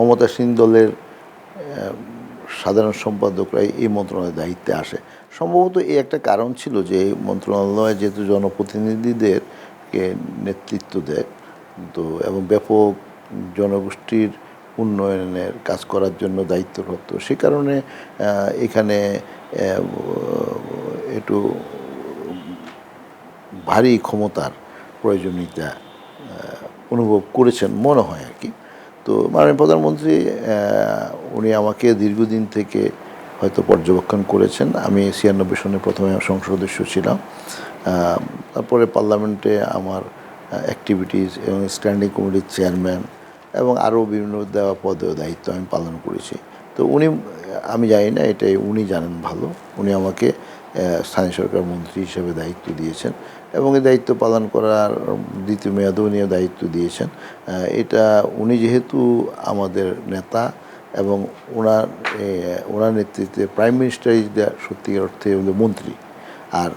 ক্ষমতাসীন দলের সাধারণ সম্পাদকরাই এই মন্ত্রণালয়ের দায়িত্বে আসে। সম্ভবত এই একটা কারণ ছিল যে এই মন্ত্রণালয় যেহেতু জনপ্রতিনিধিদেরকে নেতৃত্ব দেয়, তো এবং ব্যাপক জনগোষ্ঠীর উন্নয়নের কাজ করার জন্য দায়িত্বপ্রাপ্ত, সে কারণে এখানে একটু ভারী ক্ষমতার প্রয়োজনীয়তা অনুভব করেছেন, মনে হয় আর কি। তো মাননীয় প্রধানমন্ত্রী উনি আমাকে দীর্ঘদিন থেকে হয়তো পর্যবেক্ষণ করেছেন। আমি ছিয়ানব্বই সনে প্রথমে সংসদ সদস্য ছিলাম। তারপরে পার্লামেন্টে আমার অ্যাক্টিভিটিস এবং স্ট্যান্ডিং কমিটির চেয়ারম্যান এবং আরও বিভিন্ন দেওয়া পদে দায়িত্ব আমি পালন করেছি। তো উনি, আমি জানি না, এটাই উনি জানেন ভালো। উনি আমাকে স্থানীয় সরকার মন্ত্রী হিসেবে দায়িত্ব দিয়েছেন এবং এই দায়িত্ব পালন করার দ্বিতীয় মেয়াদেও উনি দায়িত্ব দিয়েছেন। এটা উনি যেহেতু আমাদের নেতা এবং ওনার ওনার নেতৃত্বে প্রাইম মিনিস্টার ইজ দ্য সত্যিকার অর্থে হলো মন্ত্রী আর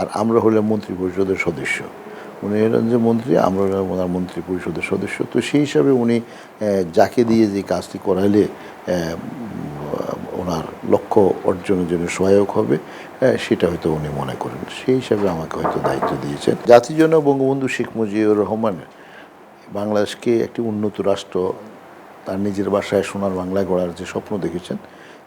আর আমরা হলাম মন্ত্রী পরিষদের সদস্য। উনি হলেন যে মন্ত্রী, আমরা হলাম ওনার মন্ত্রী পরিষদের সদস্য। তো সেই হিসাবে উনি যাকে দিয়ে যে কাজটি করাইলে ওনার লক্ষ্য অর্জনের জন্য সহায়ক হবে আহ, সেটা হয়তো উনি মনে করেন। সেই হিসাবে আমাকে হয়তো দায়িত্ব দিয়েছেন। জাতির জন্য বঙ্গবন্ধু শেখ মুজিবুর রহমানের বাংলাদেশকে একটি উন্নত রাষ্ট্র তার নিজের বাসায় সোনার বাংলা গড়ার যে স্বপ্ন দেখেছেন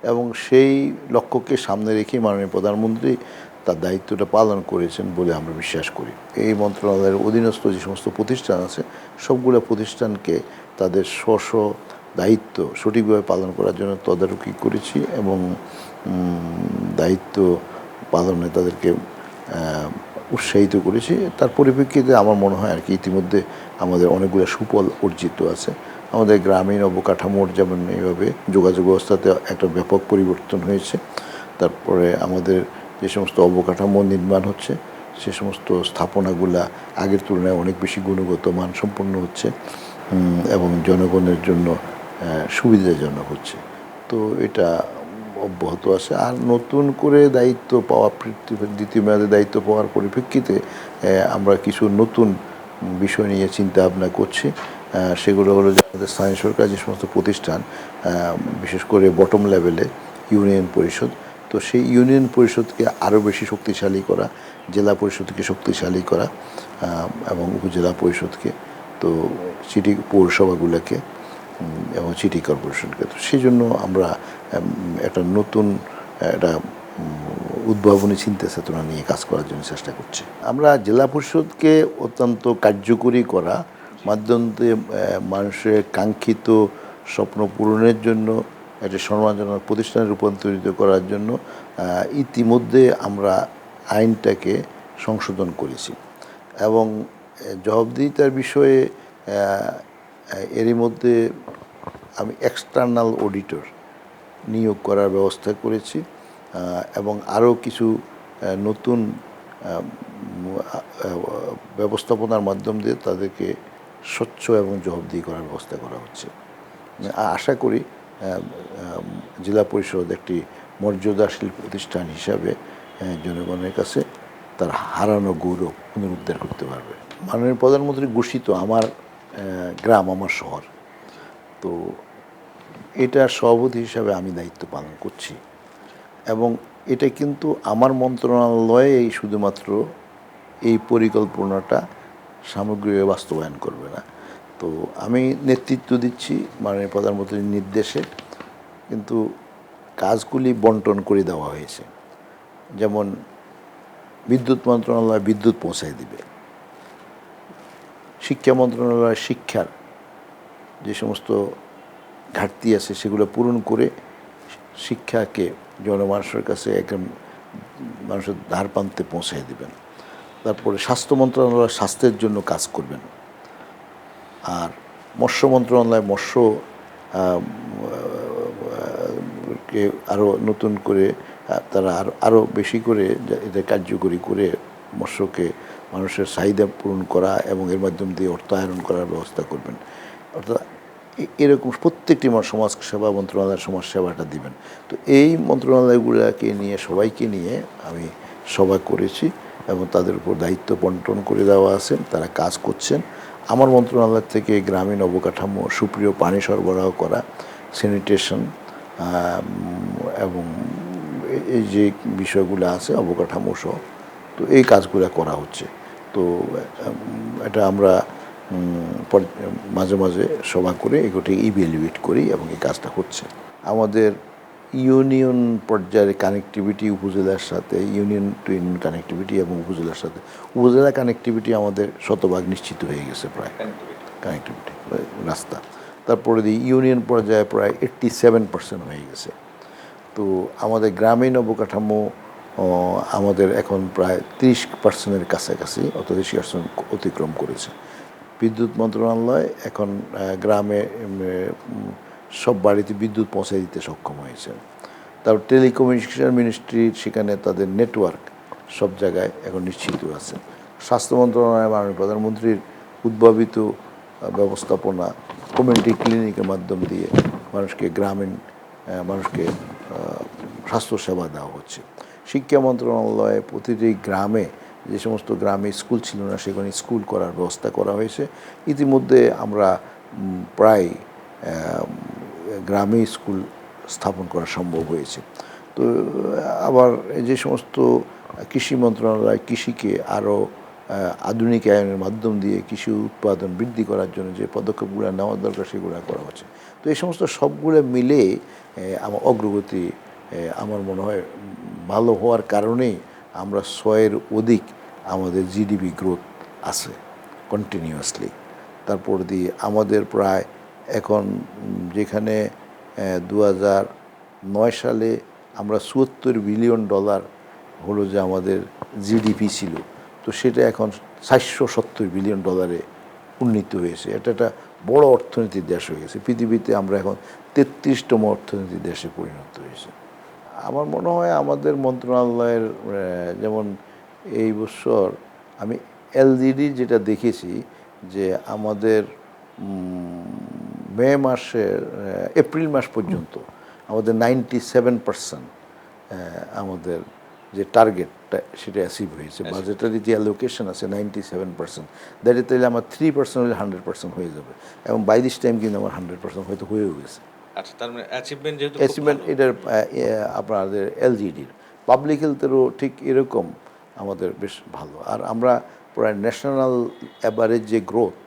এবং সেই লক্ষ্যকে সামনে রেখে মাননীয় প্রধানমন্ত্রী তার দায়িত্বটা পালন করেছেন বলে আমরা বিশ্বাস করি। এই মন্ত্রণালয়ের অধীনস্থ যে সমস্ত প্রতিষ্ঠান আছে সবগুলো প্রতিষ্ঠানকে তাদের স্ব দায়িত্ব সঠিকভাবে পালন করার জন্য তদারকি করেছি এবং দায়িত্ব পালনে তাদেরকে উৎসাহিত করেছি। তার পরিপ্রেক্ষিতে আমার মনে হয় আর কি ইতিমধ্যে আমাদের অনেকগুলো সুফল অর্জিত আছে। আমাদের গ্রামীণ অবকাঠামোর যেমন এইভাবে যোগাযোগ ব্যবস্থাতে একটা ব্যাপক পরিবর্তন হয়েছে, তারপরে আমাদের যে সমস্ত অবকাঠামো নির্মাণ হচ্ছে, সে সমস্ত স্থাপনাগুলা আগের তুলনায় অনেক বেশি গুণগত মানসম্পন্ন হচ্ছে এবং জনগণের জন্য সুবিধাজনক হচ্ছে। তো এটা অব্যাহত আছে। আর নতুন করে দায়িত্ব পাওয়া দ্বিতীয় মেয়াদে দায়িত্ব পাওয়ার পরিপ্রেক্ষিতে আমরা কিছু নতুন বিষয় নিয়ে চিন্তা ভাবনা করছি সেগুলো হলো যে আমাদের স্থানীয় সরকার যে সমস্ত প্রতিষ্ঠান বিশেষ করে বটম লেভেলে ইউনিয়ন পরিষদ, তো সেই ইউনিয়ন পরিষদকে আরও বেশি শক্তিশালী করা, জেলা পরিষদকে শক্তিশালী করা এবং উপজেলা পরিষদকে, তো সিটি পৌরসভাগুলোকে এবং সিটি কর্পোরেশনকে। তো সেই জন্য আমরা একটা নতুন, একটা উদ্ভাবনী চিন্তা চেতনা নিয়ে কাজ করার জন্য চেষ্টা করছি। আমরা জেলা পরিষদকে অত্যন্ত কার্যকরী করা, মাধ্যমে মানুষের কাঙ্ক্ষিত স্বপ্ন পূরণের জন্য, একটা সম্মানজনক প্রতিষ্ঠানে রূপান্তরিত করার জন্য ইতিমধ্যে আমরা আইনটাকে সংশোধন করেছি। এবং জবাবদিহিতার বিষয়ে এরই মধ্যে আমি এক্সটার্নাল অডিটর নিয়োগ করার ব্যবস্থা করেছি এবং আরও কিছু নতুন ব্যবস্থাপনার মাধ্যম দিয়ে তাদেরকে স্বচ্ছ এবং জবাবদিহি করার ব্যবস্থা করা হচ্ছে। আ- আশা করি জেলা পরিষদ একটি মর্যাদাশীল প্রতিষ্ঠান হিসাবে জনগণের কাছে তার হারানো গৌরব পুনরুদ্ধার করতে পারবে। মাননীয় প্রধানমন্ত্রী ঘোষিত আমার গ্রাম আমার শহর। তো এটা সভাপতি হিসাবে আমি দায়িত্ব পালন করছি। এবং এটা কিন্তু আমার মন্ত্রণালয়ে এই শুধুমাত্র এই পরিকল্পনাটা সামগ্রিক বাস্তবায়ন করবে না। তো আমি নেতৃত্ব দিচ্ছি মাননীয় প্রধানমন্ত্রীর নির্দেশে। কিন্তু কাজগুলি বন্টন করে দেওয়া হয়েছে। যেমন বিদ্যুৎ মন্ত্রণালয় বিদ্যুৎ পৌঁছায় দিবে। শিক্ষা মন্ত্রণালয় শিক্ষার যে সমস্ত ঘাটতি আছে, সেগুলো পূরণ করে শিক্ষাকে জনমানুষের কাছে একদম মানুষের ধার প্রান্তে পৌঁছায় দিবেন। তারপরে স্বাস্থ্য মন্ত্রণালয় স্বাস্থ্যের জন্য কাজ করবেন। আর মৎস্য মন্ত্রণালয়, মৎস্য কে আরও নতুন করে তারা আরও বেশি করে এটা কার্যকরী করে মৎস্যকে মানুষের চাহিদা পূরণ করা এবং এর মাধ্যম দিয়ে অর্থায়ন করার ব্যবস্থা করবেন। অর্থাৎ এরকম প্রত্যেকটি সমাজ সেবা মন্ত্রণালয় সমাজ সেবাটা দিবেন। তো এই মন্ত্রণালয়গুলোকে নিয়ে, সবাইকে নিয়ে আমি সভা করেছি এবং তাদের উপর দায়িত্ব বন্টন করে দেওয়া আছে, তারা কাজ করছেন। আমার মন্ত্রণালয় থেকে গ্রামীণ অবকাঠামো, সুপ্রিয় পানি সরবরাহ করা স্যানিটেশন এবং এই যে বিষয়গুলো আছে, অবকাঠামো সহ তো এই কাজগুলো করা হচ্ছে। তো এটা আমরা মাঝে মাঝে সভা করে এগুলোকে ইভ্যালুয়েট করি এবং এই কাজটা হচ্ছে। আমাদের ইউনিয়ন পর্যায়ের কানেক্টিভিটি উপজেলার সাথে ইউনিয়ন টু ইউনিয়ন কানেক্টিভিটি এবং উপজেলার সাথে উপজেলা কানেক্টিভিটি আমাদের শতভাগ নিশ্চিত হয়ে গেছে প্রায়। কানেক্টিভিটি রাস্তা। তারপরে ইউনিয়ন পর্যায়ে প্রায় এইট্টি সেভেন পার্সেন্ট হয়ে গেছে। তো আমাদের গ্রামীণ অবকাঠামো আমাদের এখন প্রায় তিরিশ পার্সেন্টের কাছাকাছি অত তিরিশ পার্সেন্ট অতিক্রম করেছে। বিদ্যুৎ মন্ত্রণালয় এখন গ্রামে সব বাড়িতে বিদ্যুৎ পৌঁছে দিতে সক্ষম হয়েছে। তারপর টেলিকমিউনিকেশন মিনিস্ট্রির সেখানে তাদের নেটওয়ার্ক সব জায়গায় এখন নিশ্চিত আছে। স্বাস্থ্য মন্ত্রণালয় মাননীয় প্রধানমন্ত্রীর উদ্ভাবিত ব্যবস্থাপনা কমিউনিটি ক্লিনিকের মাধ্যম দিয়ে মানুষকে গ্রামীণ মানুষকে স্বাস্থ্যসেবা দেওয়া হচ্ছে। শিক্ষা মন্ত্রণালয়ে প্রতিটি গ্রামে যে সমস্ত গ্রামে স্কুল ছিল না, সেখানে স্কুল করার ব্যবস্থা করা হয়েছে। ইতিমধ্যে আমরা প্রায় গ্রামে স্কুল স্থাপন করা সম্ভব হয়েছে। তো, আবার যে সমস্ত কৃষি মন্ত্রণালয় কৃষিকে আরও আধুনিক আধুনিকায়নের মাধ্যম দিয়ে কৃষি উৎপাদন বৃদ্ধি করার জন্য যে পদক্ষেপগুলো নেওয়া দরকার, সেগুলো করা হচ্ছে। তো এই সমস্ত সবগুলো মিলে আমার অগ্রগতি আমার মনে হয় ভালো হওয়ার কারণেই আমরা ছয়ের অধিক আমাদের জিডিপি গ্রোথ আছে কন্টিনিউয়াসলি তারপর দিয়ে আমাদের প্রায় এখন যেখানে দু নয় সালে আমরা চুয়াত্তর বিলিয়ন ডলার হলো যে আমাদের জিডিপি ছিল। তো সেটা এখন চারশো সত্তর বিলিয়ন ডলারে উন্নীত হয়েছে। এটা একটা বড় অর্থনীতির দেশ হয়ে গেছে। পৃথিবীতে আমরা এখন তেত্রিশতম অর্থনীতির দেশে পরিণত হয়েছে। আমার মনে হয় আমাদের মন্ত্রণালয়ের যেমন এই বছর আমি এলজিডি যেটা দেখেছি যে আমাদের মে মাসের এপ্রিল মাস পর্যন্ত আমাদের নাইনটি সেভেন পার্সেন্ট আমাদের যে টার্গেটটা সেটা অ্যাচিভ হয়েছে। বাজেটারি যে অ্যালোকেশন আছে নাইনটি সেভেন পার্সেন্ট দ্যাট তাহলে আমার থ্রি পার্সেন্ট হলে হান্ড্রেড পার্সেন্ট হয়ে যাবে। এবং বাই দিস টাইম কিন্তু আমার হান্ড্রেড পার্সেন্ট হয়তো হয়েও গেছে। আচ্ছা তার মানে অ্যাচিভমেন্ট যেহেতু অ্যাচিভমেন্ট। এটার আপনাদের এলজিডির পাবলিক হেলথেরও ঠিক এরকম আমাদের বেশ ভালো আর আমরা প্রায় ন্যাশনাল অ্যাভারেজ যে গ্রোথ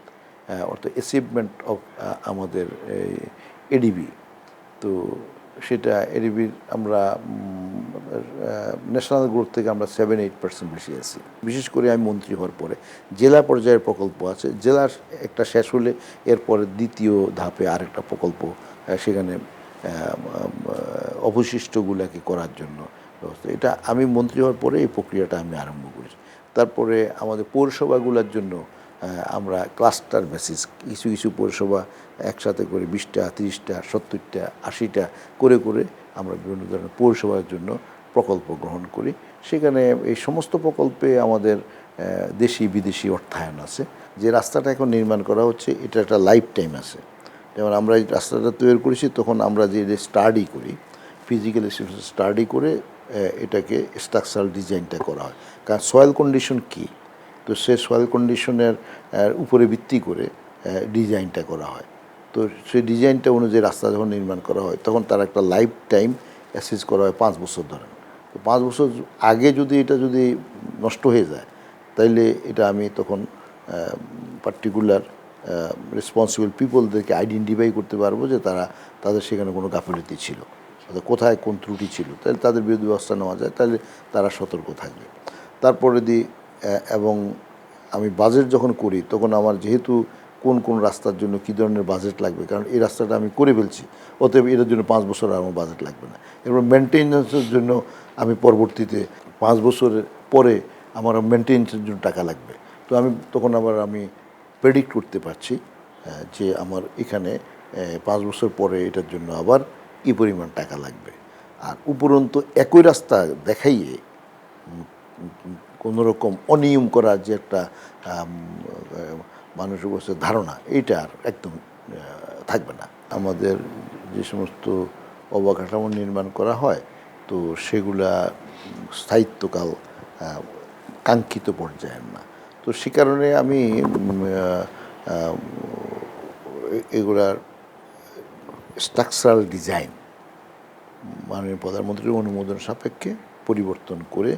অর্থাৎ অ্যাচিভমেন্ট অফ আমাদের এডিবি তো সেটা এডিবির আমরা ন্যাশনাল গ্রোথ থেকে আমরা সেভেন এইট পার্সেন্ট বেশি আছি। বিশেষ করে আমি মন্ত্রী হওয়ার পরে জেলা পর্যায়ের প্রকল্প আছে, জেলার একটা শেষ হলে এরপরে দ্বিতীয় ধাপে আরেকটা প্রকল্প সেখানে অবশিষ্টগুলোকে করার জন্য ব্যবস্থা। এটা আমি মন্ত্রী হওয়ার পরে এই প্রক্রিয়াটা আমি আরম্ভ করেছি। তারপরে আমাদের পৌরসভাগুলোর জন্য আমরা ক্লাস্টার বেসিস কিছু কিছু পৌরসভা একসাথে করে বিশটা, তিরিশটা, সত্তরটা, আশিটা করে করে আমরা বিভিন্ন ধরনের পৌরসভার জন্য প্রকল্প গ্রহণ করি। সেখানে এই সমস্ত প্রকল্পে আমাদের দেশি বিদেশি অর্থায়ন আছে। যে রাস্তাটা এখন নির্মাণ করা হচ্ছে, এটা একটা লাইফ টাইম আছে। যেমন আমরা এই রাস্তাটা তৈরি করেছি, তখন আমরা যে স্টাডি করি ফিজিক্যাল স্টাডি করে এটাকে স্ট্রাকচারাল ডিজাইনটা করা হয়। কারণ সয়েল কন্ডিশন কী? তো সে সয়েল কন্ডিশনের উপরে ভিত্তি করে ডিজাইনটা করা হয়। তো সেই ডিজাইনটা অনুযায়ী রাস্তা যখন নির্মাণ করা হয়, তখন তার একটা লাইফ টাইম অ্যাসেস করা হয়, পাঁচ বছর ধরেন তো পাঁচ বছর আগে যদি এটা যদি নষ্ট হয়ে যায়, তাইলে এটা আমি তখন পার্টিকুলার রেসপন্সিবল পিপলদেরকে আইডেন্টিফাই করতে পারব যে তারা, তাদের সেখানে কোনো গাফিলতি ছিল। অর্থাৎ কোথায় কোন ত্রুটি ছিল তাহলে তাদের বিরুদ্ধে ব্যবস্থা নেওয়া যায় তাহলে তারা সতর্ক থাকবে। তারপরে দি এবং আমি বাজেট যখন করি, তখন আমার যেহেতু কোন কোন রাস্তার জন্য কী ধরনের বাজেট লাগবে? কারণ এই রাস্তাটা আমি করে ফেলছি। অতএব এটার জন্য পাঁচ বছর আর আমার বাজেট লাগবে না। এবার মেনটেন্যান্সের জন্য আমি পরবর্তীতে পাঁচ বছরের পরে আমার মেনটেন্যান্সের জন্য টাকা লাগবে। তো আমি তখন আবার আমি প্রেডিক্ট করতে পারছি যে আমার এখানে পাঁচ বছর পরে এটার জন্য আবার এই পরিমাণ টাকা লাগবে। আর উপরন্তু একই রাস্তা দেখাইয়ে কোনোরকম অনিয়ম করার যে একটা মানুষের কাছে ধারণা, এইটা আর একদম থাকবে না। আমাদের যে সমস্ত অবকাঠামো নির্মাণ করা হয়, তো সেগুলা স্থায়িত্বকাল কাঙ্ক্ষিত পর্যায়ের না। তো সে কারণে আমি এগুলার স্ট্রাকচারাল ডিজাইন, মাননীয় প্রধানমন্ত্রীর অনুমোদন সাপেক্ষে পরিবর্তন করে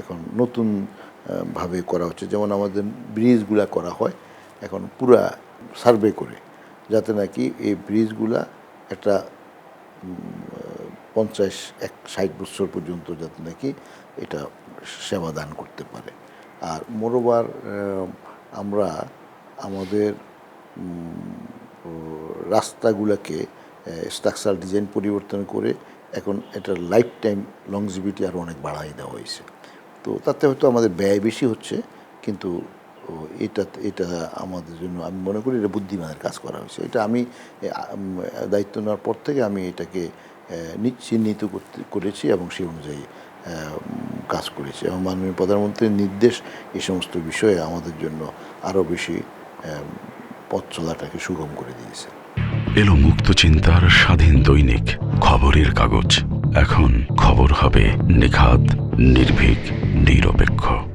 এখন নতুন ভাবে করা হচ্ছে। যেমন আমাদের ব্রিজগুলা করা হয়, এখন পুরা সার্ভে করে, যাতে নাকি এই ব্রিজগুলা একটা পঞ্চাশ এক ষাট বছর পর্যন্ত যাতে নাকি এটা সেবা দান করতে পারে। আর মোরোবার আমরা আমাদের রাস্তাগুলোকে স্ট্রাকচার ডিজাইন পরিবর্তন করে এখন এটার লাইফ টাইম লংজিভিটি আরও অনেক বাড়াই দেওয়া হয়েছে। তো তাতে হয়তো আমাদের ব্যয় বেশি হচ্ছে, কিন্তু এটা এটা আমাদের জন্য আমি মনে করি এটা বুদ্ধিমানের কাজ করা হয়েছে। এটা আমি দায়িত্ব নেওয়ার পর থেকে আমি এটাকে চিহ্নিত করতে, করেছি এবং সেই অনুযায়ী কাজ করেছি। এবং মাননীয় প্রধানমন্ত্রীর নির্দেশ এই সমস্ত বিষয়ে আমাদের জন্য আরও বেশি পথ চলাটাকে সুগম করে দিয়েছে। এলো মুক্ত চিন্তার স্বাধীন দৈনিক খবরের কাগজ। এখন খবর হবে নিখাত। নির্ভীক নিরপেক্ষ।